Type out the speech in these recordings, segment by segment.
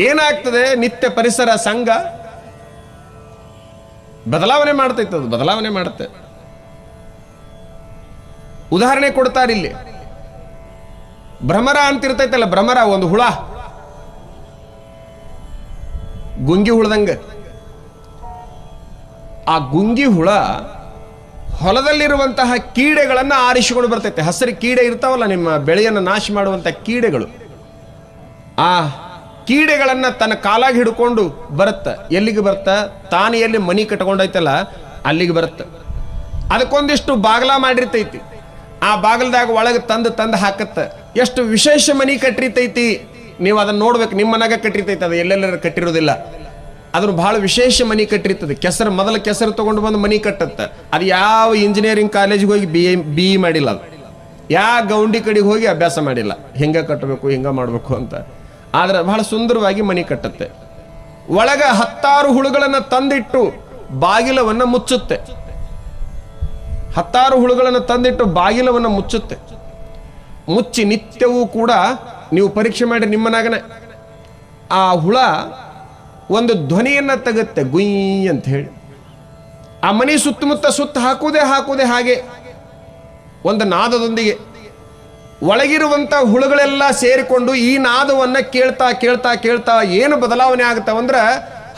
ಏನಾಗ್ತದೆ? ನಿತ್ಯ ಪರಿಸರ ಸಂಘ ಬದಲಾವಣೆ ಮಾಡ್ತೈತೆ ಅದು, ಬದಲಾವಣೆ ಮಾಡುತ್ತೆ. ಉದಾಹರಣೆ ಕೊಡ್ತಾರೆ ಇಲ್ಲಿ. ಭ್ರಮರ ಅಂತಿರ್ತೈತಲ್ಲ, ಭ್ರಮರ ಒಂದು ಹುಳ. ಗುಂಗಿ ಹುಳದಂಗ ಆ ಗುಂಗಿ ಹುಳ ಹೊಲದಲ್ಲಿರುವಂತಹ ಕೀಡೆಗಳನ್ನು ಆರಿಸಿಕೊಂಡು ಬರ್ತೈತೆ. ಹಸಿರು ಕೀಡೆ ಇರ್ತಾವಲ್ಲ, ನಿಮ್ಮ ಬೆಳೆಯನ್ನು ನಾಶ ಮಾಡುವಂಥ ಕೀಡೆಗಳು. ಆ ಕೀಡೆಗಳನ್ನ ತನ್ನ ಕಾಲಾಗಿ ಹಿಡ್ಕೊಂಡು ಬರುತ್ತೆ. ಎಲ್ಲಿಗೆ ಬರುತ್ತ? ತಾನು ಎಲ್ಲಿ ಮನಿ ಕಟ್ಕೊಂಡೈತಲ್ಲ ಅಲ್ಲಿಗೆ ಬರುತ್ತೆ. ಅದಕ್ಕೊಂದಿಷ್ಟು ಬಾಗಲ ಮಾಡಿರ್ತೈತಿ. ಆ ಬಾಗಲದಾಗ ಒಳಗೆ ತಂದು ತಂದು ಹಾಕತ್ತೆ. ಎಷ್ಟು ವಿಶೇಷ ಮನಿ ಕಟ್ಟಿರ್ತೈತಿ. ನೀವು ಅದನ್ನ ನೋಡ್ಬೇಕು, ನಿಮ್ಮ ಮನೆಗೆ ಕಟ್ಟಿರ್ತೈತಿ ಅದು, ಎಲ್ಲೆಲ್ಲರೂ ಕಟ್ಟಿರೋದಿಲ್ಲ. ಅದನ್ನು ಬಹಳ ವಿಶೇಷ ಮನಿ ಕಟ್ಟಿರ್ತದೆ. ಕೆಸರು, ಮೊದಲ ಕೆಸರು ತಗೊಂಡು ಬಂದು ಮನಿ ಕಟ್ಟತ್ತ. ಅದು ಯಾವ ಇಂಜಿನಿಯರಿಂಗ್ ಕಾಲೇಜಿಗೆ ಹೋಗಿ ಬಿ ಎ ಬಿ ಇ ಮಾಡಿಲ್ಲ ಅದು. ಯಾವ ಗೌಂಡಿ ಕಡೆಗೆ ಹೋಗಿ ಅಭ್ಯಾಸ ಮಾಡಿಲ್ಲ. ಹಿಂಗ ಕಟ್ಟಬೇಕು, ಹಿಂಗ ಮಾಡಬೇಕು ಅಂತ. ಆದ್ರೆ ಬಹಳ ಸುಂದರವಾಗಿ ಮನೆ ಕಟ್ಟುತ್ತೆ. ಒಳಗ ಹತ್ತಾರು ಹುಳುಗಳನ್ನು ತಂದಿಟ್ಟು ಬಾಗಿಲವನ್ನು ಮುಚ್ಚುತ್ತೆ. ಹತ್ತಾರು ಹುಳುಗಳನ್ನು ತಂದಿಟ್ಟು ಬಾಗಿಲವನ್ನು ಮುಚ್ಚುತ್ತೆ. ಮುಚ್ಚಿ ನಿತ್ಯವೂ ಕೂಡ ನೀವು ಪರೀಕ್ಷೆ ಮಾಡಿ ನಿಮ್ಮನಾಗನೆ. ಆ ಹುಳ ಒಂದು ಧ್ವನಿಯನ್ನು ತೆಗುತ್ತೆ, ಗುಯ್ ಅಂತ ಹೇಳಿ. ಆ ಮನೆ ಸುತ್ತಮುತ್ತ ಸುತ್ತ ಹಾಕುವುದೇ ಹಾಕುವುದೇ ಹಾಗೆ. ಒಂದು ನಾದದೊಂದಿಗೆ ಒಳಗಿರುವಂತ ಹುಳುಗಳೆಲ್ಲ ಸೇರಿಕೊಂಡು ಈ ನಾದವನ್ನು ಕೇಳ್ತಾ ಕೇಳ್ತಾ ಕೇಳ್ತಾ ಏನು ಬದಲಾವಣೆ ಆಗ್ತಾವಂದ್ರೆ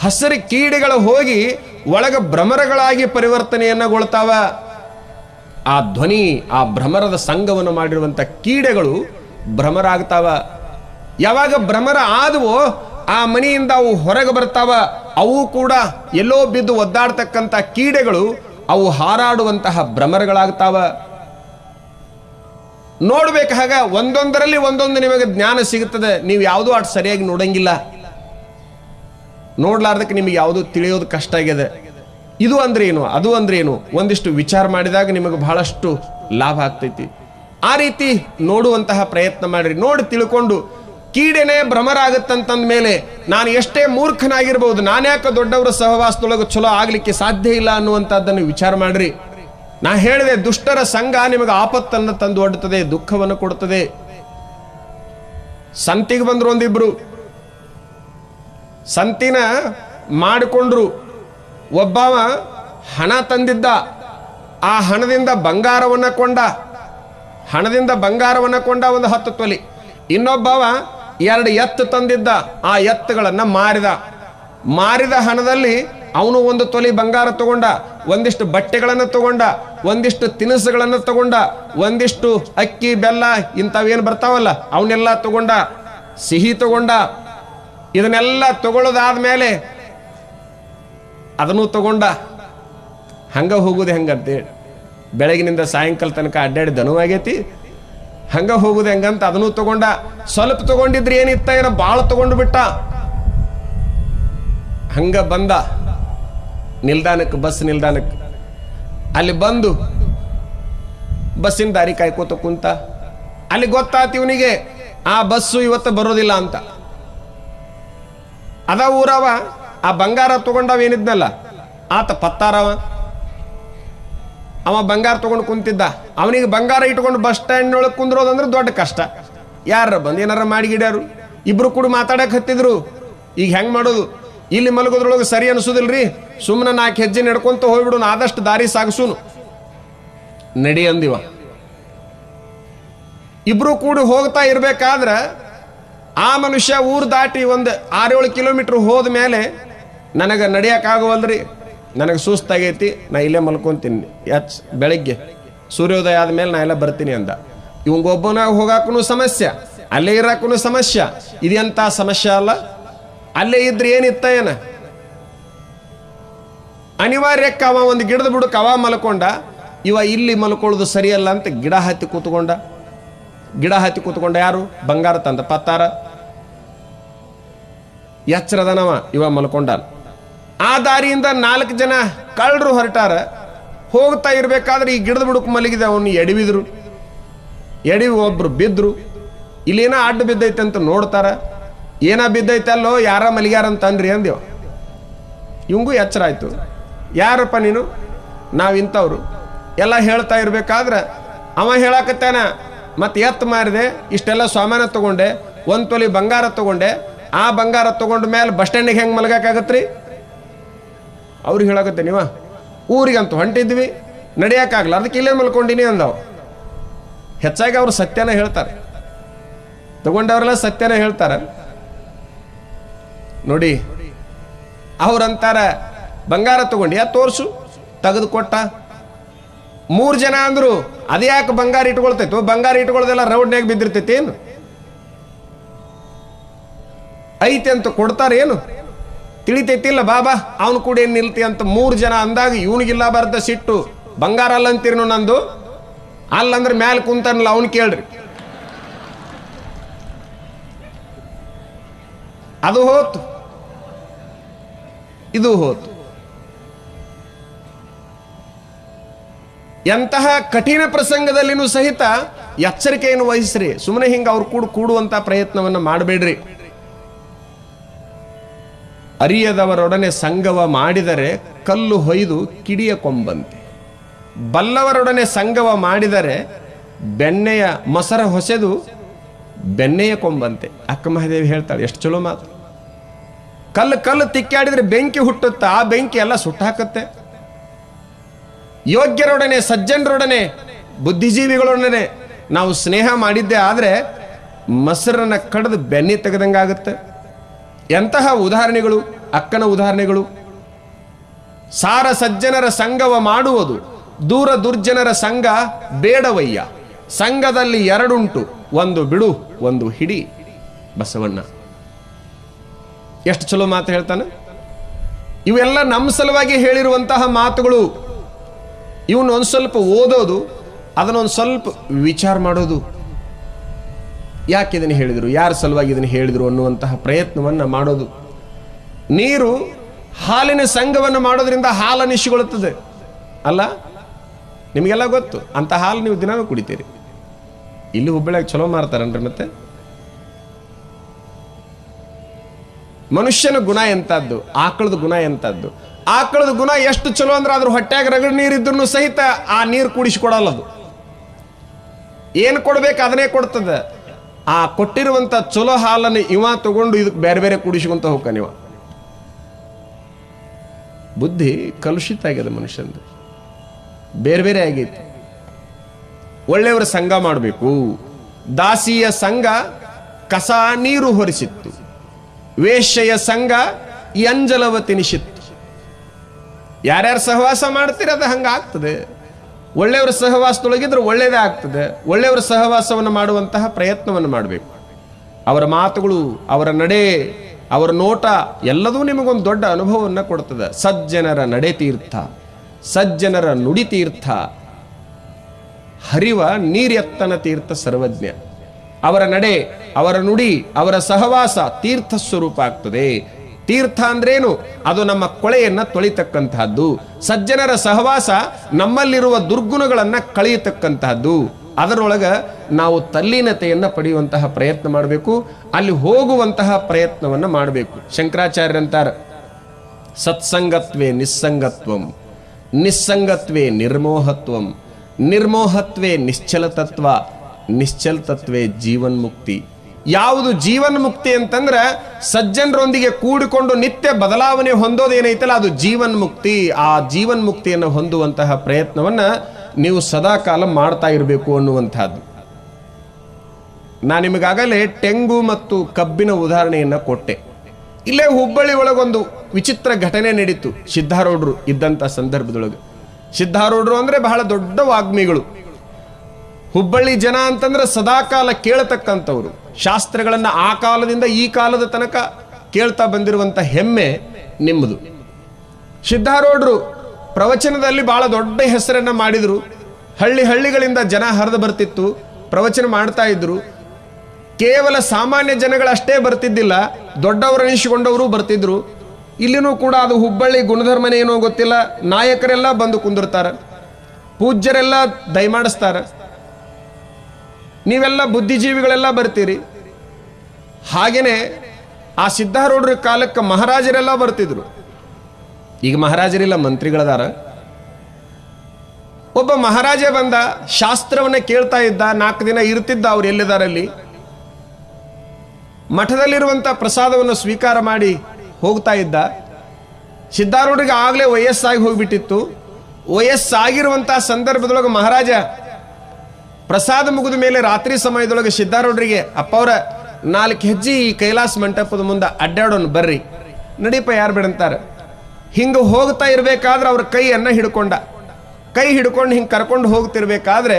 ಹಸಿರು ಕೀಡೆಗಳು ಹೋಗಿ ಒಳಗ ಭ್ರಮರಗಳಾಗಿ ಪರಿವರ್ತನೆಯನ್ನಗೊಳ್ತಾವ ಆ ಧ್ವನಿ, ಆ ಭ್ರಮರದ ಸಂಘವನ್ನು ಮಾಡಿರುವಂಥ ಕೀಡೆಗಳು ಭ್ರಮರ ಆಗ್ತಾವ ಯಾವಾಗ ಭ್ರಮರ ಆದವೋ ಆ ಮನೆಯಿಂದ ಅವು ಹೊರಗೆ ಬರ್ತಾವ. ಅವು ಕೂಡ ಎಲ್ಲೋ ಬಿದ್ದು ಒದ್ದಾಡ್ತಕ್ಕಂಥ ಕೀಡೆಗಳು ಅವು ಹಾರಾಡುವಂತಹ ಭ್ರಮರಗಳಾಗ್ತಾವ. ನೋಡ್ಬೇಕು ಹಾಗ ಒಂದೊಂದರಲ್ಲಿ ಒಂದೊಂದು ನಿಮಗೆ ಜ್ಞಾನ ಸಿಗುತ್ತದೆ. ನೀವು ಯಾವುದೂ ಅಷ್ಟು ಸರಿಯಾಗಿ ನೋಡಂಗಿಲ್ಲ. ನೋಡ್ಲಾರ್ದಕ್ಕೆ ನಿಮಗೆ ಯಾವುದು ತಿಳಿಯೋದು ಕಷ್ಟ ಆಗಿದೆ. ಇದು ಅಂದ್ರೆ ಏನು? ಅದು ಅಂದ್ರೆ ಏನು? ಒಂದಿಷ್ಟು ವಿಚಾರ ಮಾಡಿದಾಗ ನಿಮಗೆ ಬಹಳಷ್ಟು ಲಾಭ ಆಗ್ತೈತಿ. ಆ ರೀತಿ ನೋಡುವಂತಹ ಪ್ರಯತ್ನ ಮಾಡಿರಿ. ನೋಡಿ ತಿಳ್ಕೊಂಡು ಕೀಡೆನೆ ಭ್ರಮರ ಆಗತ್ತಂತಂದ ಮೇಲೆ ನಾನು ಎಷ್ಟೇ ಮೂರ್ಖನಾಗಿರ್ಬೋದು, ನಾನ್ಯಾಕೆ ದೊಡ್ಡವರ ಸಹವಾಸದೊಳಗೆ ಚಲೋ ಆಗ್ಲಿಕ್ಕೆ ಸಾಧ್ಯ ಇಲ್ಲ ಅನ್ನುವಂಥದ್ದನ್ನು ವಿಚಾರ ಮಾಡ್ರಿ. ನಾ ಹೇಳಿದೆ, ದುಷ್ಟರ ಸಂಘ ನಿಮಗೆ ಆಪತ್ತನ್ನು ತಂದು ಒಡ್ಡುತ್ತದೆ ದುಃಖವನ್ನು ಕೊಡುತ್ತದೆ ಸಂತಿಗೆ ಬಂದ್ರು ಒಂದಿಬ್ರು. ಸಂತಿನ ಮಾಡಿಕೊಂಡ್ರು. ಒಬ್ಬವ ಹಣ ತಂದಿದ್ದ. ಆ ಹಣದಿಂದ ಬಂಗಾರವನ್ನ ಕೊಂಡ. ಹಣದಿಂದ ಬಂಗಾರವನ್ನ ಕೊಂಡ ಒಂದು ಹತ್ತು ತೊಲಿ. ಇನ್ನೊಬ್ಬವ ಎರಡು ಎತ್ತು ತಂದಿದ್ದ. ಆ ಎತ್ತುಗಳನ್ನ ಮಾರಿದ. ಮಾರಿದ ಹಣದಲ್ಲಿ ಅವನು ಒಂದು ತೊಲಿ ಬಂಗಾರ ತಗೊಂಡ. ಒಂದಿಷ್ಟು ಬಟ್ಟೆಗಳನ್ನು ತಗೊಂಡ, ಒಂದಿಷ್ಟು ತಿನಿಸುಗಳನ್ನು ತಗೊಂಡ, ಒಂದಿಷ್ಟು ಅಕ್ಕಿ, ಬೆಲ್ಲ ಇಂಥವೇನು ಬರ್ತಾವಲ್ಲ, ಅವನ್ನೆಲ್ಲ ತಗೊಂಡ, ಸಿಹಿ ತಗೊಂಡ, ಇದನ್ನೆಲ್ಲ ತಗೊಳ್ಳೋದಾದ್ಮೇಲೆ ಅದನ್ನು ತಗೊಂಡ. ಹಂಗ ಹೋಗುದು ಹೆಂಗಂತೇಳಿ. ಬೆಳಗಿನಿಂದ ಸಾಯಂಕಾಲ ತನಕ ಅಡ್ಡಾಡಿ ದನುವಾಗೈತಿ ಹಂಗ ಹೋಗುದು ಹೆಂಗಂತ ಅದನ್ನು ತಗೊಂಡ. ಸ್ವಲ್ಪ ತಗೊಂಡಿದ್ರೆ ಏನಿತ್ತ, ಏನೋ ಭಾಳ ತಗೊಂಡು ಬಿಟ್ಟ. ಹಂಗ ಬಂದ. ನಿಲ್ದಾಣಕ್ಕೆ, ಬಸ್ ನಿಲ್ದಾಣಕ್ಕೆ. ಅಲ್ಲಿ ಬಂದು ಬಸ್ಸಿನ ದಾರಿ ಕಾಯ್ಕೋತ ಕುಂತ, ಅಲ್ಲಿ ಗೊತ್ತಾತ ಇವನಿಗೆ, ಆ ಬಸ್ಸು ಇವತ್ತು ಬರೋದಿಲ್ಲ ಅಂತ. ಅದ ಊರವ, ಆ ಬಂಗಾರ ತಗೊಂಡವ ಏನಿದ್ನಲ್ಲ, ಆತ ಪತ್ತಾರವ. ಅವ ಬಂಗಾರ ತಗೊಂಡು ಕುಂತಿದ್ದ. ಅವನಿಗೆ ಬಂಗಾರ ಇಟ್ಕೊಂಡು ಬಸ್ ಸ್ಟ್ಯಾಂಡ್ ಒಳಗೆ ಕುಂದ್ರೋದಂದ್ರೆ ದೊಡ್ಡ ಕಷ್ಟ. ಯಾರ ಬಂದು ಏನಾರ ಮಾಡಿಗಿಡ್ಯಾರು ಇಬ್ರು ಕೂಡ ಮಾತಾಡಕ್ಕೆ ಹತ್ತಿದ್ರು. ಈಗ ಹೆಂಗೆ ಮಾಡೋದು? ಇಲ್ಲಿ ಮಲಗೋದ್ರೊಳಗೆ ಸರಿ ಅನಿಸೋದಿಲ್ರಿ? ಸುಮ್ಮನೆ ನಾಲ್ಕು ಹೆಜ್ಜೆ ನಡ್ಕೊಂತ ಹೋಗ್ಬಿಡು ಆದಷ್ಟು ದಾರಿ ಸಾಗಿಸೂನು. ನಡಿ ಅಂದಿವ. ಇಬ್ರು ಕೂಡಿ ಹೋಗ್ತಾ ಇರ್ಬೇಕಾದ್ರ ಆ ಮನುಷ್ಯ ಊರು ದಾಟಿ ಒಂದು ಆರೇಳು ಕಿಲೋಮೀಟರ್ ಹೋದ ಮೇಲೆ ನನಗೆ ನಡಿಯೋಕ್ಕಾಗವಲ್ರಿ ನನಗೆ ಸುಸ್ತಾಗೈತಿ, ನಾ ಇಲ್ಲೇ ಮಲ್ಕೊತೀನಿ. ಯಾಚ್, ಬೆಳಗ್ಗೆ. ಸೂರ್ಯೋದಯ ಆದಮೇಲೆ ನಾ ಎಲ್ಲ ಬರ್ತೀನಿ ಅಂದ. ಇವಂಗೊಬ್ಬನಾಗ ಹೋಗಾಕೂ ಸಮಸ್ಯೆ, ಅಲ್ಲೇ ಇರಾಕೂ ಸಮಸ್ಯೆ. ಇದೆಂತ ಸಮಸ್ಯೆ ಅಲ್ಲ. ಅಲ್ಲೇ ಇದ್ರೆ ಏನಿತ್ತ ಏನ? ಅನಿವಾರ್ಯಕ್ಕೆ ಅವ ಒಂದು ಗಿಡದ ಬುಡಕ್ಕೆ ಅವ ಮಲ್ಕೊಂಡ, ಇವ ಇಲ್ಲಿ ಮಲ್ಕೊಳ್ಳೋದು ಸರಿಯಲ್ಲ ಅಂತ ಗಿಡ ಹತ್ತಿ ಕೂತ್ಕೊಂಡ. ಗಿಡ ಹತ್ತಿ ಕೂತ್ಕೊಂಡ ಯಾರು? ಬಂಗಾರ ತಂದ, ಪತ್ತಾರ. ಎಚ್ಚರದನವ, ಇವ ಮಲ್ಕೊಂಡ. ಆ ದಾರಿಯಿಂದ ನಾಲ್ಕು ಜನ ಕಳ್ಳರು ಹೊರಟಾರ. ಹೋಗ್ತಾ ಇರಬೇಕಾದ್ರೆ ಈ ಗಿಡದ ಬುಡಕ್ಕೆ ಮಲಗಿದ ಅವನು ಎಡವಿದ್ರು. ಎಡವಿ ಒಬ್ರು ಬಿದ್ರು. ಇಲ್ಲೇನೋ ಅಡ್ಡ ಬಿದ್ದೈತೆ ಅಂತ ನೋಡ್ತಾರ. ಏನ ಬಿದ್ದೈತೆ ಅಲ್ಲೋ, ಯಾರ ಮಲಿಗಾರ ಅಂತ ಅನ್ರಿ ಅಂದೇವ ಇವಂಗೂ ಎಚ್ಚರ ಆಯ್ತು. ಯಾರಪ್ಪ ನೀನು? ನಾವು ಇಂಥವ್ರು. ಎಲ್ಲ ಹೇಳ್ತಾ ಇರಬೇಕಾದ್ರೆ ಅವ ಹೇಳಕತ್ತಾನ. ಮತ್ತೆ ಎತ್ತು ಮಾರಿದೆ, ಇಷ್ಟೆಲ್ಲ ಸಾಮಾನ ತಗೊಂಡೆ, ಒಂದು ತೊಲಿ ಬಂಗಾರ ತಗೊಂಡೆ, ಆ ಬಂಗಾರ ತಗೊಂಡ ಮೇಲೆ ಬಸ್ ಸ್ಟ್ಯಾಂಡಿಗೆ ಹೆಂಗೆ ಮಲಗಕ್ಕಾಗತ್ರಿ ಅವ್ರಿಗೆ ಹೇಳಕತ್ತೆ, ನೀವ ಊರಿಗಂತೂ ಹೊಂಟಿದ್ವಿ ನಡೆಯೋಕ್ಕಾಗಲ್ಲ ಅದಕ್ಕೆ ಇಲ್ಲೇ ಮಲ್ಕೊಂಡಿನಿ ಅಂದವು. ಹೆಚ್ಚಾಗಿ ಅವರು ಸತ್ಯನ ಹೇಳ್ತಾರೆ. ತಗೊಂಡವರೆಲ್ಲ ಸತ್ಯನ ಹೇಳ್ತಾರೆ. ನೋಡಿ, ಅವ್ರಂತಾರ ಬಂಗಾರ ತಗೊಂಡ್ಯಾ? ತೋರ್ಸು ತೆಗೆದು ಕೊಟ್ಟ ಮೂರು ಜನ ಅಂದ್ರು, ಅದ್ಯಾಕೆ ಬಂಗಾರ ಇಟ್ಕೊಳ್ತೈತು? ಬಂಗಾರ ಇಟ್ಕೊಳ್ಳೋದೆಲ್ಲ ರೌಡ್ನ್ಯಾಗ ಬಿದ್ದಿರ್ತೈತಿ ಏನು? ಐತೆ ಅಂತ ಕೊಡ್ತಾರೇನು ತಿಳಿತೈತಿಲ್ಲ ಬಾಬಾ, ಅವನು ಕೂಡ ಏನು ನಿಲ್ತಿ ಅಂತ ಮೂರು ಜನ ಅಂದಾಗ ಇವನಿಗಿಲ್ಲ ಬರ್ದ ಸಿಟ್ಟು. ಬಂಗಾರ ಅಲ್ಲ ಅಂತೀರ್ನು ನಂದು? ಅಲ್ಲಂದ್ರೆ ಮ್ಯಾಲೆ ಕುಂತಾನಲ್ಲ, ಅವನು ಕೇಳ್ರಿ. ಅದು ಹೋತು. ಇದು ಹೋತು. ಎಂತಹ ಕಠಿಣ ಪ್ರಸಂಗದಲ್ಲಿನೂ ಸಹಿತ ಎಚ್ಚರಿಕೆಯನ್ನು ವಹಿಸ್ರಿ. ಸುಮ್ಮನೆ ಹಿಂಗೆ ಅವ್ರು ಕೂಡ ಕೂಡುವಂತ ಪ್ರಯತ್ನವನ್ನು ಮಾಡಬೇಡ್ರಿ. ಅರಿಯದವರೊಡನೆ ಸಂಗವ ಮಾಡಿದರೆ ಕಲ್ಲು ಹೊಯ್ದು ಕಿಡಿಯ ಕೊಂಬಂತೆ. ಬಲ್ಲವರೊಡನೆ ಸಂಗವ ಮಾಡಿದರೆ ಬೆಣ್ಣೆಯ ಮೊಸರ ಹೊಸೆದು ಬೆಣ್ಣೆಯ ಕೊಂಬಂತೆ. ಅಕ್ಕ ಮಹಾದೇವಿ ಹೇಳ್ತಾಳೆ, ಎಷ್ಟು ಚಲೋ ಮಾತು. ಕಲ್ಲು ಕಲ್ಲು ತಿಕ್ಕಾಡಿದ್ರೆ ಬೆಂಕಿ ಹುಟ್ಟುತ್ತಾ, ಆ ಬೆಂಕಿ ಎಲ್ಲ ಸುಟ್ಟಾಕತ್ತೆ. ಯೋಗ್ಯರೊಡನೆ, ಸಜ್ಜನರೊಡನೆ, ಬುದ್ಧಿಜೀವಿಗಳೊಡನೆ ನಾವು ಸ್ನೇಹ ಮಾಡಿದ್ದೆ ಆದರೆ ಮೊಸರನ್ನ ಕಡ್ದು ಬೆನ್ನಿ ತೆಗೆದಂಗಾಗುತ್ತೆ ಎಂತಹ ಉದಾಹರಣೆಗಳು, ಅಕ್ಕನ ಉದಾಹರಣೆಗಳು. ಸಾರ ಸಜ್ಜನರ ಸಂಗವ ಮಾಡುವುದು, ದೂರ ದುರ್ಜನರ ಸಂಘ ಬೇಡವಯ್ಯ. ಸಂಘದಲ್ಲಿ ಎರಡುಂಟು, ಒಂದು ಬಿಡು, ಒಂದು ಹಿಡಿ. ಬಸವಣ್ಣ. ಎಷ್ಟು ಚಲೋ ಮಾತು ಹೇಳ್ತಾನೆ? ಇವೆಲ್ಲ ನಮ್ಮ ಸಲುವಾಗಿ ಹೇಳಿರುವಂತಹ ಮಾತುಗಳು. ಇವನು ಒಂದು ಸ್ವಲ್ಪ ಓದೋದು ಅದನ್ನೊಂದು ಸ್ವಲ್ಪ ವಿಚಾರ ಮಾಡೋದು. ಯಾಕೆ ಇದನ್ನು ಹೇಳಿದರು? ಯಾರ ಸಲುವಾಗಿ ಇದನ್ನು ಹೇಳಿದರು ಅನ್ನುವಂತಹ ಪ್ರಯತ್ನವನ್ನು ಮಾಡೋದು. ನೀರು ಹಾಲಿನ ಸಂಘವನ್ನು ಮಾಡೋದ್ರಿಂದ ಹಾಲು ನಿಶಿಗೊಳ್ಳುತ್ತದೆ. ಅಲ್ಲ? ನಿಮಗೆಲ್ಲ ಗೊತ್ತು ಅಂತ ಹಾಲು ನೀವು ದಿನಾನೂ ಕುಡಿತೀರಿ. ಇಲ್ಲಿ ಹುಬ್ಬಳ್ಳಿಯಾಗ ಚಲೋ ಮಾರ್ತಾರನ್ರಿ ಮತ್ತೆ? ಮನುಷ್ಯನ ಗುಣ ಎಂಥದ್ದು ಆಕಳದ ಗುಣ ಎಂಥದ್ದು ಆಕಳದ ಗುಣ ಎಷ್ಟು ಚಲೋ ಅಂದ್ರೆ ಅದ್ರ ಹೊಟ್ಟೆಯಾಗ ರಗಡ್ ನೀರಿದ್ರು ಸಹಿತ ಆ ನೀರು ಕುಡಿಸಿಕೊಡಲ್ಲ ಅದು. ಏನು ಕೊಡ್ಬೇಕು ಅದನ್ನೇ ಕೊಡ್ತದೆ. ಆ ಕೊಟ್ಟಿರುವಂತ ಚಲೋ ಹಾಲನ್ನು ಇವ ತಗೊಂಡು ಇದಕ್ಕೆ ಬೇರೆ ಬೇರೆ ಕುಡಿಸ್ಕೊಂತ ಹೋಗ್ತಾನೆ ಇವ ಬುದ್ಧಿ ಕಲುಷಿತ ಆಗ್ಯದ ಮನುಷ್ಯಂದು. ಬೇರೆ ಬೇರೆ ಆಗೈತಿ. ಒಳ್ಳೆಯವರ ಸಂಘ ಮಾಡಬೇಕು. ದಾಸಿಯ ಸಂಘ ಕಸ ನೀರು ಹೊರಿಸಿತ್ತು. ವೇಶ್ಯೆಯ ಸಂಘ ಅಂಜಲವ ತಿನಿಸಿತ್ತು ಯಾರ್ಯಾರು ಸಹವಾಸ ಮಾಡ್ತೀರ ಅದು ಹಂಗ ಆಗ್ತದೆ. ಒಳ್ಳೆಯವರ ಸಹವಾಸದೊಳಗಿದ್ರೆ ಒಳ್ಳೆಯದೇ ಆಗ್ತದೆ. ಒಳ್ಳೆಯವರ ಸಹವಾಸವನ್ನು ಮಾಡುವಂತಹ ಪ್ರಯತ್ನವನ್ನು ಮಾಡಬೇಕು. ಅವರ ಮಾತುಗಳು, ಅವರ ನಡೆ, ಅವರ ನೋಟ ಎಲ್ಲದೂ ನಿಮಗೊಂದು ದೊಡ್ಡ ಅನುಭವವನ್ನು ಕೊಡ್ತದೆ. ಸಜ್ಜನರ ನಡೆ ತೀರ್ಥ, ಸಜ್ಜನರ ನುಡಿ ತೀರ್ಥ, ಹರಿವ ನೀರ್ಯತ್ತನ ತೀರ್ಥ ಸರ್ವಜ್ಞ. ಅವರ ನಡೆ ಅವರ ನುಡಿ, ಅವರ ಸಹವಾಸ ತೀರ್ಥ ಸ್ವರೂಪ ಆಗ್ತದೆ. ತೀರ್ಥ ಅಂದ್ರೇನು? ಅದು ನಮ್ಮ ಕೊಳೆಯನ್ನು ತೊಳಿತಕ್ಕಂತಹದ್ದು. ಸಜ್ಜನರ ಸಹವಾಸ ನಮ್ಮಲ್ಲಿರುವ ದುರ್ಗುಣಗಳನ್ನು ಕಳೆಯತಕ್ಕಂತಹದ್ದು. ಅದರೊಳಗೆ ನಾವು ತಲ್ಲೀನತೆಯನ್ನು ಪಡೆಯುವಂತಹ ಪ್ರಯತ್ನ ಮಾಡಬೇಕು. ಅಲ್ಲಿ ಹೋಗುವಂತಹ ಪ್ರಯತ್ನವನ್ನು ಮಾಡಬೇಕು. ಶಂಕರಾಚಾರ್ಯರಂತಾರ, ಸತ್ಸಂಗತ್ವೇ ನಿಸ್ಸಂಗತ್ವಂ, ನಿಸ್ಸಂಗತ್ವೇ ನಿರ್ಮೋಹತ್ವಂ, ನಿರ್ಮೋಹತ್ವೇ ನಿಶ್ಚಲತತ್ವ, ನಿಶ್ಚಲತತ್ವೇ ಜೀವನ್ಮುಕ್ತಿ ಯಾವುದು ಜೀವನ್ ಮುಕ್ತಿ ಅಂತಂದ್ರೆ ಸಜ್ಜನರೊಂದಿಗೆ ಕೂಡಿಕೊಂಡು ನಿತ್ಯ ಬದಲಾವಣೆ ಹೊಂದೋದೇನೈತಲ್ಲ ಅದು ಜೀವನ್ ಮುಕ್ತಿ. ಆ ಜೀವನ್ ಮುಕ್ತಿಯನ್ನು ಹೊಂದುವಂತಹ ಪ್ರಯತ್ನವನ್ನ ನೀವು ಸದಾಕಾಲ ಮಾಡ್ತಾ ಇರಬೇಕು ಅನ್ನುವಂತಹದ್ದು ನಾನು ನಿಮಗಾಗಲೇ ಟೆಂಗು ಮತ್ತು ಕಬ್ಬಿನ ಉದಾಹರಣೆಯನ್ನ ಕೊಟ್ಟೆ. ಇಲ್ಲೇ ಹುಬ್ಬಳ್ಳಿ ಒಳಗೊಂದು ವಿಚಿತ್ರ ಘಟನೆ ನಡೀತು ಸಿದ್ಧಾರೂಢರು ಇದ್ದಂಥ ಸಂದರ್ಭದೊಳಗೆ. ಸಿದ್ಧಾರೂಢರು ಅಂದ್ರೆ ಬಹಳ ದೊಡ್ಡ ವಾಗ್ಮಿಗಳು. ಹುಬ್ಬಳ್ಳಿ ಜನ ಅಂತಂದ್ರೆ ಸದಾಕಾಲ ಕೇಳತಕ್ಕಂಥವ್ರು. ಶಾಸ್ತ್ರಗಳನ್ನ ಆ ಕಾಲದಿಂದ ಈ ಕಾಲದ ತನಕ ಕೇಳ್ತಾ ಬಂದಿರುವಂಥ ಹೆಮ್ಮೆ ನಿಮ್ಮದು. ಸಿದ್ಧಾರೂಢರು ಪ್ರವಚನದಲ್ಲಿ ಬಹಳ ದೊಡ್ಡ ಹೆಸರನ್ನು ಮಾಡಿದರು. ಹಳ್ಳಿ ಹಳ್ಳಿಗಳಿಂದ ಜನ ಹರಿದು ಬರ್ತಿತ್ತು, ಪ್ರವಚನ ಮಾಡ್ತಾ ಇದ್ರು. ಕೇವಲ ಸಾಮಾನ್ಯ ಜನಗಳಷ್ಟೇ ಬರ್ತಿದ್ದಿಲ್ಲ, ದೊಡ್ಡವರು ಎನಿಸಿಕೊಂಡವರು ಬರ್ತಿದ್ರು. ಇಲ್ಲಿನೂ ಕೂಡ ಅದು ಹುಬ್ಬಳ್ಳಿ ಗುಣಧರ್ಮನೇನೋ ಗೊತ್ತಿಲ್ಲ, ನಾಯಕರೆಲ್ಲ ಬಂದು ಕುಂದಿರ್ತಾರೆ. ಪೂಜ್ಯರೆಲ್ಲ ದಯಮಾಡಿಸ್ತಾರೆ. ನೀವೆಲ್ಲ ಬುದ್ಧಿಜೀವಿಗಳೆಲ್ಲ ಬರ್ತೀರಿ. ಹಾಗೇನೆ ಆ ಸಿದ್ಧಾರೂಢರ ಕಾಲಕ್ಕೆ ಮಹಾರಾಜರೆಲ್ಲ ಬರ್ತಿದ್ರು. ಈಗ ಮಹಾರಾಜರಿಲ್ಲ, ಮಂತ್ರಿಗಳದಾರ. ಒಬ್ಬ ಮಹಾರಾಜ ಬಂದ, ಶಾಸ್ತ್ರವನ್ನ ಕೇಳ್ತಾ ಇದ್ದ, ನಾಲ್ಕು ದಿನ ಇರ್ತಿದ್ದ ಅವ್ರು ಎಲ್ಲಿದಾರಲ್ಲಿ? ಮಠದಲ್ಲಿರುವಂಥ ಪ್ರಸಾದವನ್ನು ಸ್ವೀಕಾರ ಮಾಡಿ ಹೋಗ್ತಾ ಇದ್ದ. ಸಿದ್ಧಾರೂಢರಿಗೆ ಆಗಲೇ ವಯಸ್ಸಾಗಿ ಹೋಗ್ಬಿಟ್ಟಿತ್ತು. ವಯಸ್ಸಾಗಿರುವಂಥ ಸಂದರ್ಭದೊಳಗೆ ಮಹಾರಾಜ ಪ್ರಸಾದ ಮುಗಿದ ಮೇಲೆ ರಾತ್ರಿ ಸಮಯದೊಳಗೆ ಸಿದ್ಧಾರೂಢರಿಗೆ ಅಪ್ಪವ್ರ ನಾಲ್ಕು ಹೆಜ್ಜೆ ಈ ಕೈಲಾಸ ಮಂಟಪದ ಮುಂದೆ ಅಡ್ಡಾಡೋನು ಬರ್ರಿ. ನಡೀಪ ಯಾರು ಬಿಡಂತಾರೆ ಹಿಂಗೆ ಹೋಗ್ತಾ ಇರಬೇಕಾದ್ರೆ ಅವ್ರ ಕೈಯನ್ನ ಹಿಡ್ಕೊಂಡ. ಕೈ ಹಿಡ್ಕೊಂಡು ಹಿಂಗೆ ಕರ್ಕೊಂಡು ಹೋಗ್ತಿರ್ಬೇಕಾದ್ರೆ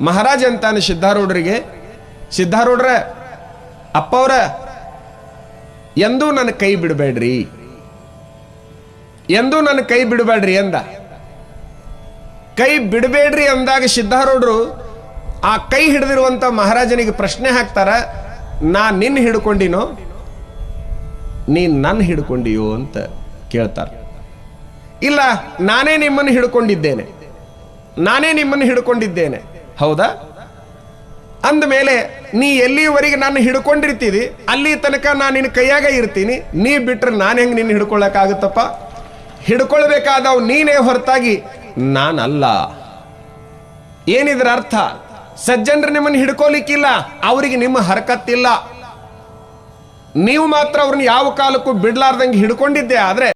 ಮಹಾರಾಜ ಅಂತಾನೆ ಸಿದ್ಧಾರೂಢರಿಗೆ, ಸಿದ್ಧಾರೂಢರ ಅಪ್ಪವ್ರ, ಎಂದೂ ನನ್ನ ಕೈ ಬಿಡಬೇಡ್ರಿ. ಎಂದೂ ನನ್ನ ಕೈ ಬಿಡಬೇಡ್ರಿ ಅಂದ. ಕೈ ಬಿಡಬೇಡ್ರಿ ಅಂದಾಗ ಸಿದ್ಧಾರೂಢರು ಆ ಕೈ ಹಿಡಿದಿರುವಂತ ಮಹಾರಾಜನಿಗೆ ಪ್ರಶ್ನೆ ಹಾಕ್ತಾರ, ನಾ ನಿನ್ನ ಹಿಡ್ಕೊಂಡಿನೋ? ನೀ ನನ್ನ ಹಿಡ್ಕೊಂಡಿಯೋ? ಅಂತ ಕೇಳ್ತಾರ. ಇಲ್ಲ, ನಾನೇ ನಿಮ್ಮನ್ನು ಹಿಡ್ಕೊಂಡಿದ್ದೇನೆ. ನಾನೇ ನಿಮ್ಮನ್ನು ಹಿಡ್ಕೊಂಡಿದ್ದೇನೆ. ಹೌದಾ? ಅಂದಮೇಲೆ, ನೀ ಎಲ್ಲಿವರೆಗೆ ನಾನು ಹಿಡ್ಕೊಂಡಿರ್ತೀವಿ ಅಲ್ಲಿ ತನಕ ನಾನು ನಿನ್ನ ಕೈಯಾಗ ಇರ್ತೀನಿ. ನೀ ಬಿಟ್ರೆ ನಾನು ಹೆಂಗೆ ನಿನ್ನ ಹಿಡ್ಕೊಳ್ಳೋಕ್ಕಾಗುತ್ತಪ್ಪ ಹಿಡ್ಕೊಳ್ಬೇಕಾದವ್ ನೀನೇ ಹೊರತಾಗಿ ನಾನಲ್ಲ. ಏನಿದ್ರ ಅರ್ಥ? ಸಜ್ಜನರು ನಿಮ್ಮನ್ನು ಹಿಡ್ಕೋಲಿಕ್ಕಿಲ್ಲ. ಅವರಿಗೆ ನಿಮ್ಮ ಹರಕತ್ತಿಲ್ಲ. ನೀವು ಮಾತ್ರ ಅವ್ರನ್ನ ಯಾವ ಕಾಲಕ್ಕೂ ಬಿಡ್ಲಾರ್ದಂಗೆ ಹಿಡ್ಕೊಂಡಿದ್ದೆ. ಆದ್ರೆ